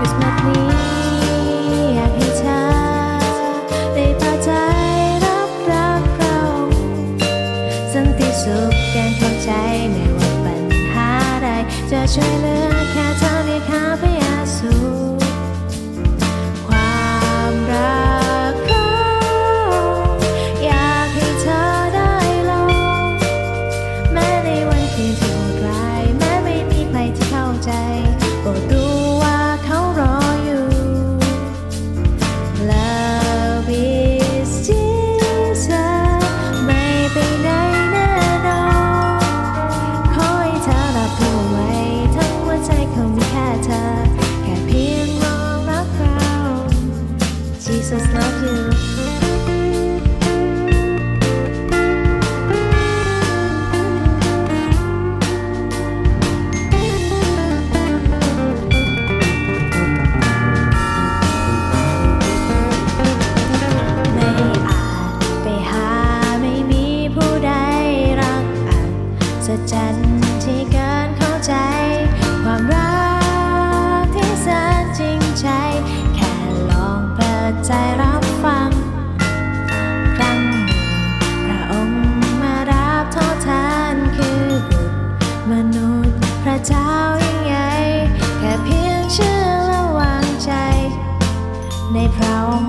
คริมาสนี้อยากให้เธอได้พาใจรับรักเราสันติสุขแกงควาใจไม่ว่าปัญหาใดจะช่วยเหลือ ในพร้อม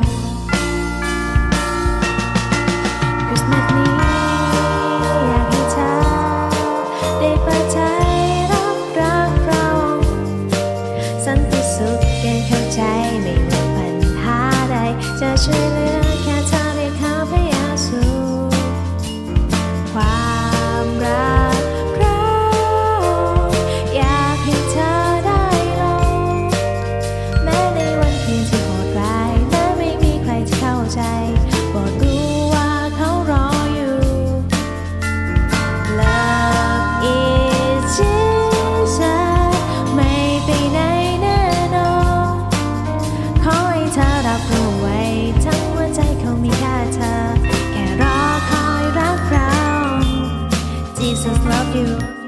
คริสต์มาสนี้อยากให้เธอได้เปใจรัรักเราสันติสุขแก่ข้าใจไม่ว่ปัญหาใดจะช่วยเหลือ Jesus love you.